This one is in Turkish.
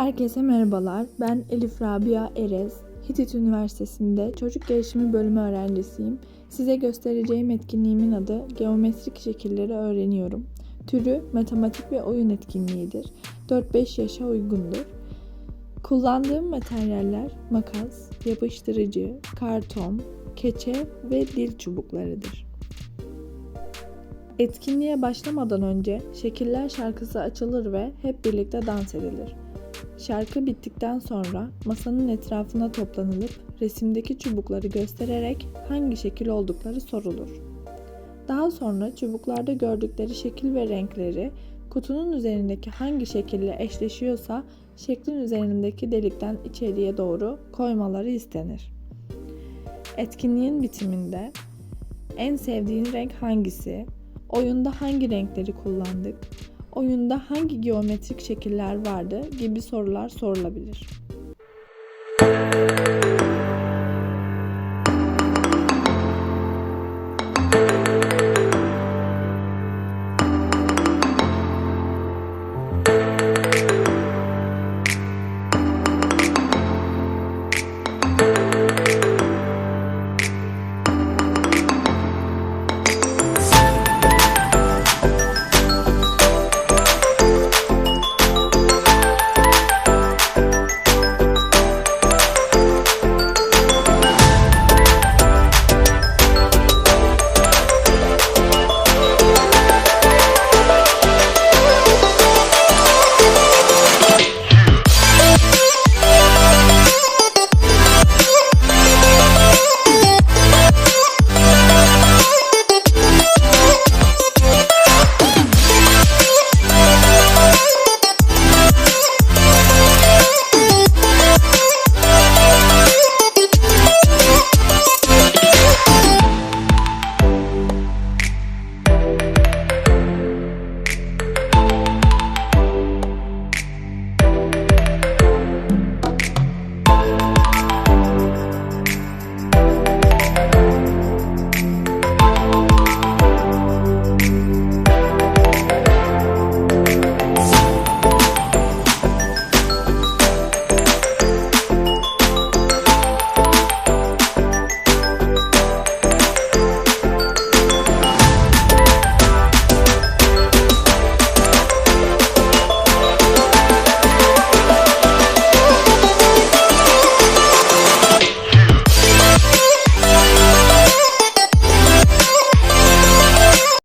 Herkese merhabalar. Ben Elif Rabia Erez. Hitit Üniversitesi'nde Çocuk Gelişimi Bölümü öğrencisiyim. Size göstereceğim etkinliğimin adı Geometrik Şekilleri Öğreniyorum. Türü matematik ve oyun etkinliğidir. 4-5 yaşa uygundur. Kullandığım materyaller makas, yapıştırıcı, karton, keçe ve dil çubuklarıdır. Etkinliğe başlamadan önce Şekiller şarkısı açılır ve hep birlikte dans edilir. Şarkı bittikten sonra masanın etrafına toplanılıp resimdeki çubukları göstererek hangi şekil oldukları sorulur. Daha sonra çubuklarda gördükleri şekil ve renkleri kutunun üzerindeki hangi şekille eşleşiyorsa şeklin üzerindeki delikten içeriye doğru koymaları istenir. Etkinliğin bitiminde en sevdiğin renk hangisi? Oyunda hangi renkleri kullandık? Oyunda hangi geometrik şekiller vardı gibi sorular sorulabilir.